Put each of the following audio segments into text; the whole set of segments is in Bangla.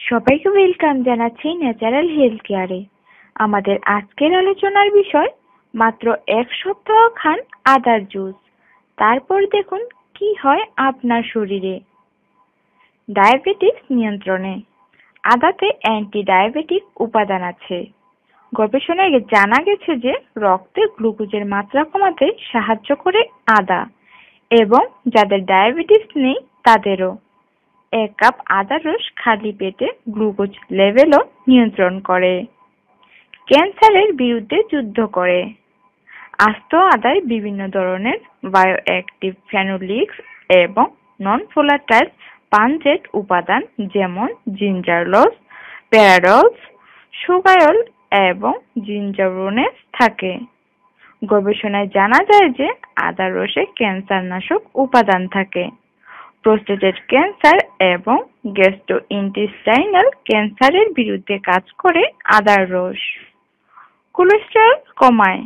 সবাইকে ওয়েলকাম জানাচ্ছি ন্যাচারাল হেলথ কেয়ারে আমাদের আজকের আলোচনার বিষয়, মাত্র এক সপ্তাহ খান আদার জুস তারপর দেখুন কি হয় আপনার শরীরে। ডায়াবেটিস নিয়ন্ত্রণে। আদাতে অ্যান্টি ডায়াবেটিক উপাদান আছে। গবেষণায় জানা গেছে যে, রক্তে গ্লুকোজের মাত্রা কমাতে সাহায্য করে আদা এবং যাদের ডায়াবেটিস নেই, তাদেরও। এক কাপ আদার রস খালি পেটে গ্লুকোজ লেভেলও নিয়ন্ত্রণ করে। ক্যান্সারের বিরুদ্ধে যুদ্ধ করে। আস্ত আদায় বিভিন্ন ধরনের বায়োঅ্যাক্টিভ ফেনোলিক্স এবং নন ফোলাটাইল পাঞ্জেট উপাদান যেমন জিঞ্জারলস প্যারাডলস সুগায়ল এবং জিঞ্জারোনেস থাকে। গবেষণায় জানা যায় যে আদার রসে ক্যান্সার নাশক উপাদান থাকে। প্রোস্টেটেড ক্যান্সার এবং গ্যাস্ট্রোইন্টেস্টাইনাল ক্যান্সারের বিরুদ্ধে কাজ করে আদার রস। কোলেস্টেরল কমায়।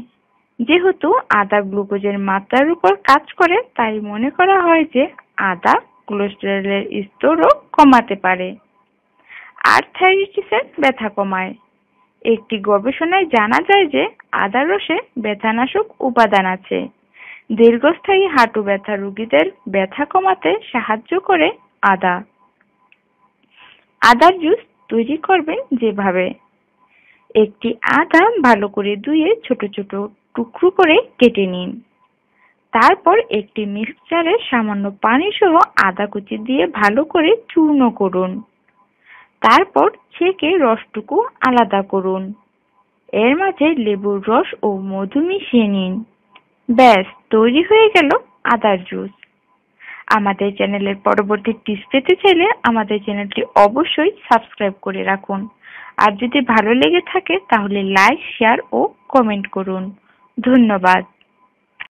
যেহেতু আদা গ্লুকোজের মাত্রার উপর কাজ করে, তাই মনে করা হয় যে আদা কোলেস্টেরলের স্তরও কমাতে পারে। আর্থাইটিসের ব্যথা কমায়। একটি গবেষণায় জানা যায় যে আদা রসে ব্যথানাশক উপাদান আছে। দীর্ঘস্থায়ী হাঁটু ব্যথা রোগীদের ব্যথা কমাতে সাহায্য করে আদা। আদার জুস তৈরি করবেন যেভাবে। একটি আদা ভালো করে ধুয়ে ছোট ছোট টুকরো করে কেটে নিন। তারপর একটি মিক্সচারে সামান্য পানি সহ আদা কুচি দিয়ে ভালো করে চূর্ণ করুন। তারপর ছেঁকে রসটুকু আলাদা করুন। এর মাঝে লেবুর রস ও মধু মিশিয়ে নিন। ব্যাস। তৈরি হয়ে গেল আদার জুস। আমাদের চ্যানেলের পরবর্তী টিপস পেতে চাইলে আমাদের চ্যানেলটি অবশ্যই সাবস্ক্রাইব করে রাখুন। আর যদি ভালো লেগে থাকে তাহলে লাইক শেয়ার ও কমেন্ট করুন। ধন্যবাদ।